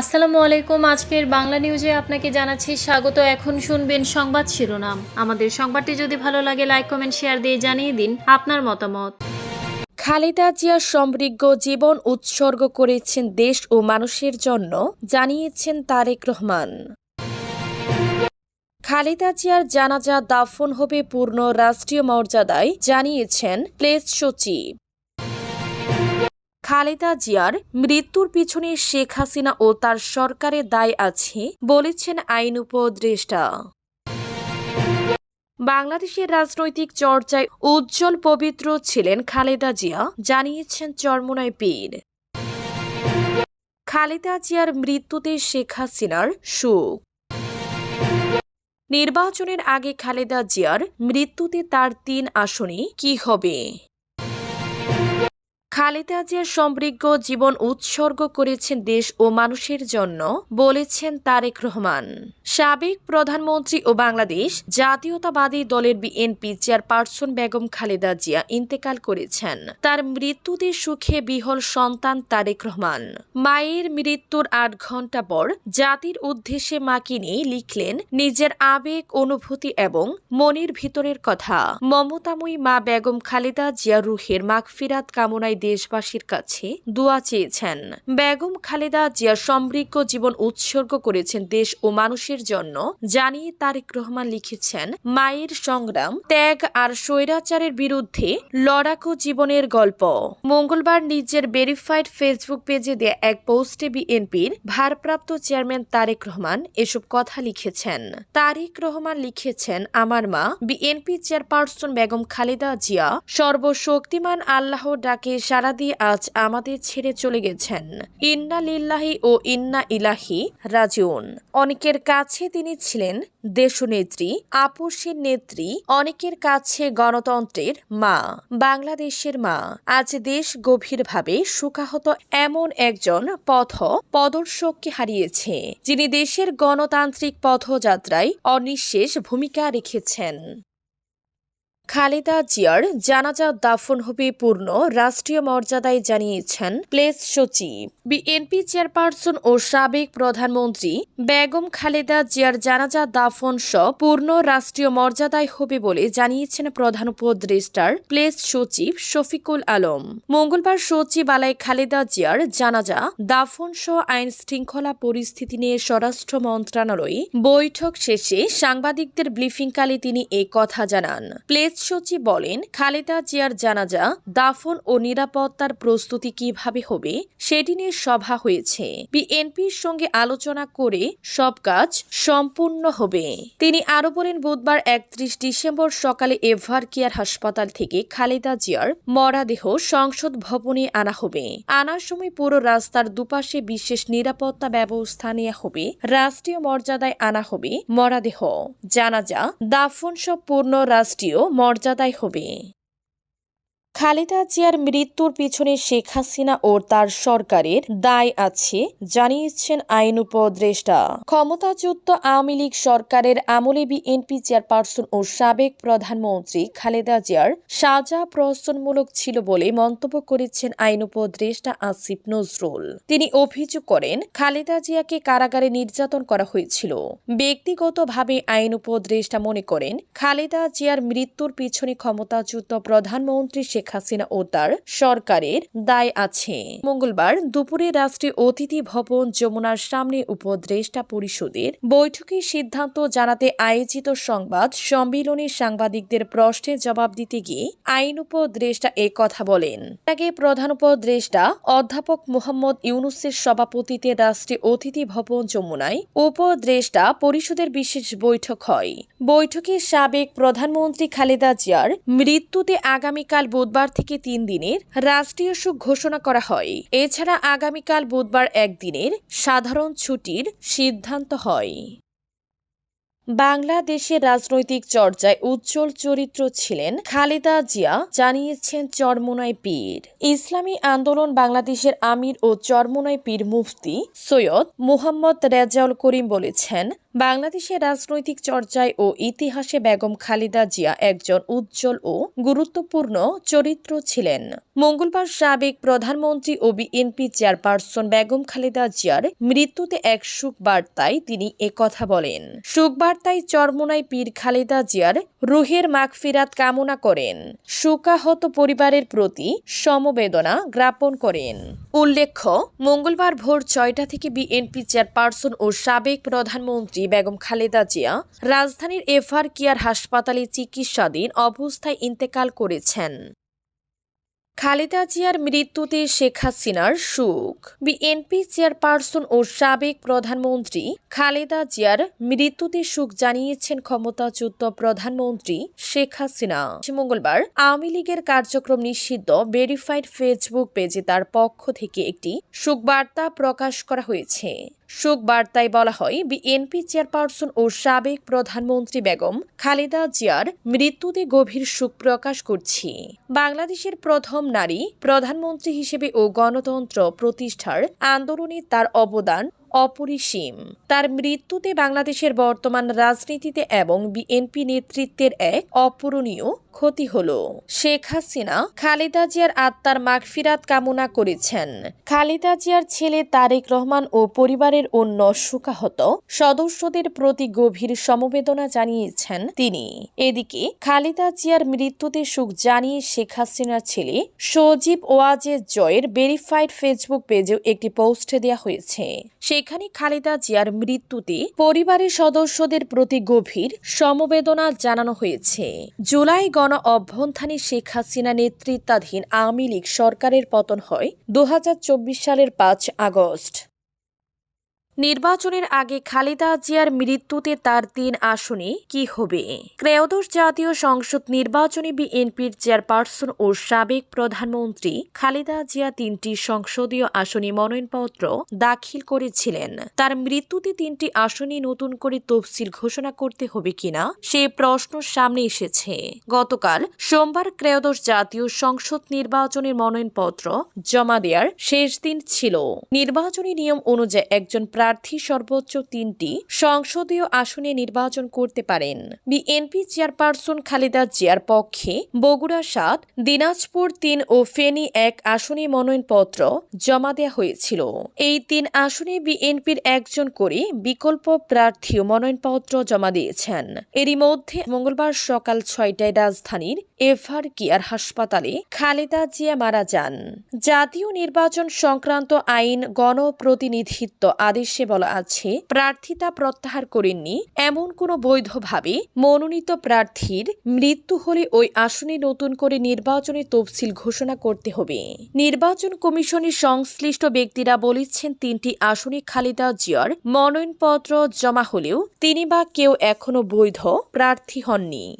আসসালামু আলাইকুম। আজকের বাংলা নিউজে আপনাকে জানাচ্ছি স্বাগত। এখন শুনবেন সংবাদ শিরোনাম। আমাদের সংবাদটি যদি ভালো লাগে লাইক কমেন্ট শেয়ার দিয়ে জানিয়ে দিন আপনার মতামত। খালেদা জিয়া সমৃদ্ধ জীবন উৎসর্গ করেছেন দেশ ও মানুষের জন্য, জানিয়েছেন তারেক রহমান। খালেদা জিয়ার জানাজা দাফন হবে পূর্ণ রাষ্ট্রীয় মর্যাদায়, জানিয়েছেন প্লেস সচিব। খালেদা জিয়ার মৃত্যুর পিছনে শেখ হাসিনা ও তার সরকারের দায় আছে বলেছেন আইন উপদেষ্টা। বাংলাদেশের রাজনৈতিক চর্চায় উজ্জ্বল পবিত্র ছিলেন খালেদা জিয়া, জানিয়েছেন চরমোনাই পীর। খালেদা জিয়ার মৃত্যুতে শেখ হাসিনার শোক নির্বাচনের আগে খালেদা জিয়ার মৃত্যুতে তার তিন আসনে কি হবে? খালেদা জিয়া সমৃদ্ধ জীবন উৎসর্গ করেছেন দেশ ও মানুষের জন্য, বলেছেন তারেক রহমান। সাবেক প্রধানমন্ত্রী ও বাংলাদেশ জাতীয়তাবাদী দলের বিএনপি চেয়ারপারসন বেগম খালেদা জিয়া ইন্তেকাল করেছেন। তার মৃত্যুতে সুখে বিহল সন্তান তারেক রহমান। মায়ের মৃত্যুর আট ঘণ্টা পর জাতির উদ্দেশ্যে মাকে নিয়ে লিখলেন নিজের আবেগ, অনুভূতি এবং মনের ভিতরের কথা। মমতাময়ী মা বেগম খালেদা জিয়া রুহের মাগফিরাত কামনায় দেশবাসীর কাছে দোয়া চেয়েছেন। বেগম খালেদা জিয়া সমৃদ্ধ জীবন উৎসর্গ করেছেন দেশ ও মানুষের জন্য, জানিয়ে তারেক রহমান লিখেছেন, মায়ের সংগ্রাম, ত্যাগ আর স্বৈরাচারের বিরুদ্ধে লড়াকু জীবনের গল্প। মঙ্গলবার নিজের ভেরিফাইড ফেসবুক পেজে দেয়া এক পোস্টে বিএনপির ভারপ্রাপ্ত চেয়ারম্যান তারেক রহমান এসব কথা লিখেছেন। তারেক রহমান লিখেছেন, আমার মা, বিএনপি চেয়ারপারসন বেগম খালেদা জিয়া সর্বশক্তিমান আল্লাহ ডাকে সারা দিয়ে আজ আমাদের ছেড়ে চলে গেছেন। ইন্না লিল্লাহি ও ইন্না ইলাহি রাজিউন। অনেকের কাছে তিনি ছিলেন দেশনেত্রী আপসের নেত্রী, অনেকের কাছে গণতন্ত্রের মা, বাংলাদেশের মা। আজ দেশ গভীরভাবে শোকাহত এমন একজন পথ পদর্শককে হারিয়েছে, যিনি দেশের গণতান্ত্রিক পথযাত্রায় অনিঃশেষ ভূমিকা রেখেছেন। খালেদা জিয়ার জানাজা দাফন হবে পূর্ণ, রাষ্ট্রীয় মর্যাদায় জানিয়েছেন প্লেস সচিব। বিএনপি চেয়ারপারসন ও সাবেক প্রধানমন্ত্রী বেগম খালেদা জিয়ার জানাজা দাফন সহ পূর্ণ রাষ্ট্রীয় মর্যাদায় হবে বলে জানিয়েছেন প্রধান উপদেষ্টার প্লেস সচিব শফিকুল আলম। মঙ্গলবার সচিবালয় খালেদা জিয়ার জানাজা দাফন সহ আইন শৃঙ্খলা পরিস্থিতি নিয়ে স্বরাষ্ট্র মন্ত্রণালয়ে বৈঠক শেষে সাংবাদিকদের ব্রিফিংকালে তিনি এ কথা জানান। প্লেস সচিব বলেন, খালেদা জিয়ার জানাজা দাফন ও নিরাপত্তার প্রস্তুতি কীভাবে হবে সেটি নিয়ে সভা হয়েছে। বিএনপির সঙ্গে আলোচনা করে সব কাজ সম্পূর্ণ হবে। তিনি আরও বলেন, বুধবার একত্রিশ ডিসেম্বর সকালে এভার কেয়ার হাসপাতাল থেকে খালেদা জিয়ার মরাদেহ সংসদ ভবনে আনা হবে। আনার সময় পুরো রাস্তার দুপাশে বিশেষ নিরাপত্তা ব্যবস্থা নেওয়া হবে। রাষ্ট্রীয় মর্যাদায় আনা হবে মরাদেহ। জানাজা দাফন সব পূর্ণ রাষ্ট্রীয় মর্যাদায় হবে। খালেদা জিয়ার মৃত্যুর পিছনে শেখ হাসিনা ও তার সরকারের দায় আছে, জানিয়েছেন আইন উপদেষ্টা। ক্ষমতাচ্যুত আওয়ামী লীগ সরকারের আমলে বিএনপি চেয়ারপারসন ও সাবেক প্রধানমন্ত্রী খালেদা জিয়ার সাজা প্রহসনমূলক ছিল বলে মন্তব্য করেছেন আইন উপদেষ্টা আসিফ নজরুল। তিনি অভিযোগ করেন, খালেদা জিয়াকে কারাগারে নির্যাতন করা হয়েছিল। ব্যক্তিগতভাবে আইন উপদেষ্টা মনে করেন, খালেদা জিয়ার মৃত্যুর পিছনে ক্ষমতাচ্যুত প্রধানমন্ত্রী শেখ হাসিনা ও তার সরকারের দায় আছে। মঙ্গলবার দুপুরে রাষ্ট্রীয় অতিথি ভবন যমুনার সামনে উপদেষ্টা পরিষদের বৈঠকে সিদ্ধান্ত জানাতে আয়োজিত সংবাদ সম্মেলনে সাংবাদিকদের প্রশ্নের জবাব দিতে গিয়ে আইন উপদেষ্টা এ কথা বলেন। আগে প্রধান উপদেষ্টা অধ্যাপক মোহাম্মদ ইউনুসের সভাপতিতে রাষ্ট্রীয় অতিথি ভবন যমুনায় উপদেষ্টা পরিষদের বিশেষ বৈঠক হয়। বৈঠকে সাবেক প্রধানমন্ত্রী খালেদা জিয়ার মৃত্যুতে আগামীকাল বুধবার থেকে তিন দিনের রাষ্ট্রীয় শোক ঘোষণা করা হয়। এছাড়া আগামীকাল বুধবার একদিনের সাধারণ ছুটির সিদ্ধান্ত হয়। বাংলাদেশের রাজনৈতিক চর্চায় উজ্জ্বল চরিত্র ছিলেন খালেদা জিয়া, জানিয়েছেন চরমোনাই পীর। ইসলামী আন্দোলন বাংলাদেশের আমির ও চরমোনাই পীর মুফতি সৈয়দ মুহাম্মদ রেজাউল করিম বলেছেন বাংলাদেশের রাজনৈতিক চর্চায় ও ইতিহাসে বেগম খালেদা জিয়া একজন উজ্জ্বল ও গুরুত্বপূর্ণ চরিত্র ছিলেন। মঙ্গলবার সাবেক প্রধানমন্ত্রী ও বিএনপি চেয়ারপারসন বেগম খালেদা জিয়ার মৃত্যুতে এক শোক বার্তায় তিনি একথা বলেন শোক বার্তায় চরমোনাই পীর খালেদা জিয়ার রুহের মাগফিরাত কামনা করেন, শোকাহত পরিবারের প্রতি সমবেদনা জ্ঞাপন করেন। উল্লেখ্য, মঙ্গলবার ভোর ছয়টা থেকে বিএনপি চেয়ারপারসন ও সাবেক প্রধানমন্ত্রী বেগম খালেদা জিয়া রাজধানীর এফআর কেয়ার হাসপাতালে চিকিৎসাধীন অবস্থায় ইন্তেকাল করেছেন। খালেদা জিয়ার মৃত্যুতে শেখ হাসিনার সুখ। বিএনপি চেয়ারপারসন ও সাবেক প্রধানমন্ত্রী খালেদা জিয়ার মৃত্যুতে সুখ জানিয়েছেন ক্ষমতাচ্যুত প্রধানমন্ত্রী শেখ হাসিনা। মঙ্গলবার আওয়ামী লীগের কার্যক্রম নিষিদ্ধ ভেরিফাইড ফেসবুক পেজে তার পক্ষ থেকে একটি শোকবার্তা প্রকাশ করা হয়েছে। শোক বার্তায় বলা হয়, বিএনপি চেয়ারপারসন ও সাবেক প্রধানমন্ত্রী বেগম খালেদা জিয়ার মৃত্যুতে গভীর শোক প্রকাশ করছি। বাংলাদেশের প্রথম নারী প্রধানমন্ত্রী হিসেবে ও গণতন্ত্র প্রতিষ্ঠার আন্দোলনে তার অবদান অপরিসীম। তার মৃত্যুতে বাংলাদেশের বর্তমান রাজনীতিতে এবং বিএনপি নেতৃত্বের এক অপূরণীয় ক্ষতি হল। শেখ হাসিনা, খালেদা জিয়ার আত্মার মাগফিরাত কামনা করেছেন। খালেদা জিয়ার ছেলে তারেক রহমান ও পরিবারের অন্য শোকাহত সদস্যদের প্রতি গভীর সমবেদনা জানিয়েছেন তিনি। এদিকে খালেদা জিয়ার মৃত্যুতে শোক জানিয়ে শেখ হাসিনার ছেলে সজীব ওয়াজেদ জয়ের ভেরিফাইড ফেসবুক পেজেও একটি পোস্ট দেওয়া হয়েছে। সেখানে খালেদা জিয়ার মৃত্যুতে পরিবারের সদস্যদের প্রতি গভীর সমবেদনা জানানো হয়েছে। জুলাই গণ অভ্যন্থানে শেখ হাসিনা নেতৃত্বাধীন আওয়ামী লীগ সরকারের পতন হয় দু হাজার চব্বিশ সালের পাঁচ আগস্ট। নির্বাচনের আগে খালেদা জিয়ার মৃত্যুতে তার তিন আসনে কি হবে? ত্রয়োদশ জাতীয় সংসদ নির্বাচনে বিএনপির চেয়ারপারসন ও সাবেক প্রধানমন্ত্রী খালেদা জিয়া তিনটি সংসদীয় আসনে মনোনয়নপত্র দাখিল করেছিলেন। তার মৃত্যুতে তিনটি আসনে নতুন করে তফসিল ঘোষণা করতে হবে কিনা, সে প্রশ্ন সামনে এসেছে। গতকাল সোমবার ত্রয়োদশ জাতীয় সংসদ নির্বাচনের মনোনয়নপত্র জমা দেওয়ার শেষ দিন ছিল। নির্বাচনী নিয়ম অনুযায়ী একজন প্রার্থী সর্বোচ্চ তিনটি সংসদীয় আসনে নির্বাচন করতে পারেন। বিএনপি চেয়ারপারসন খালেদা জিয়ার পক্ষে বগুড়া সাত, দিনাজপুর তিন ও ফেনী এক আসনে মনোনয়নপত্র জমা দেওয়া হয়েছিল। এই তিন আসনে বিএনপির একজন করে বিকল্প প্রার্থীও মনোনয়নপত্র জমা দিয়েছেন। এরই মধ্যে মঙ্গলবার সকাল ছয়টায় রাজধানীর এফআর কেয়ার হাসপাতালে খালেদা জিয়া মারা যান। জাতীয় নির্বাচন সংক্রান্ত আইন গণপ্রতিনিধিত্ব আদেশে বলা আছে, প্রার্থিতা প্রত্যাহার করেননি। এমন কোনো বৈধভাবে মনোনীত প্রার্থীর মৃত্যু হলে ওই আসনে নতুন করে নির্বাচনের তফসিল ঘোষণা করতে হবে। নির্বাচন কমিশনের সংশ্লিষ্ট ব্যক্তিরা বলেছেন, তিনটি আসনে খালেদা জিয়ার মনোনয়নপত্র জমা হলেও তিনি বা কেউ এখনও বৈধ প্রার্থী হননি।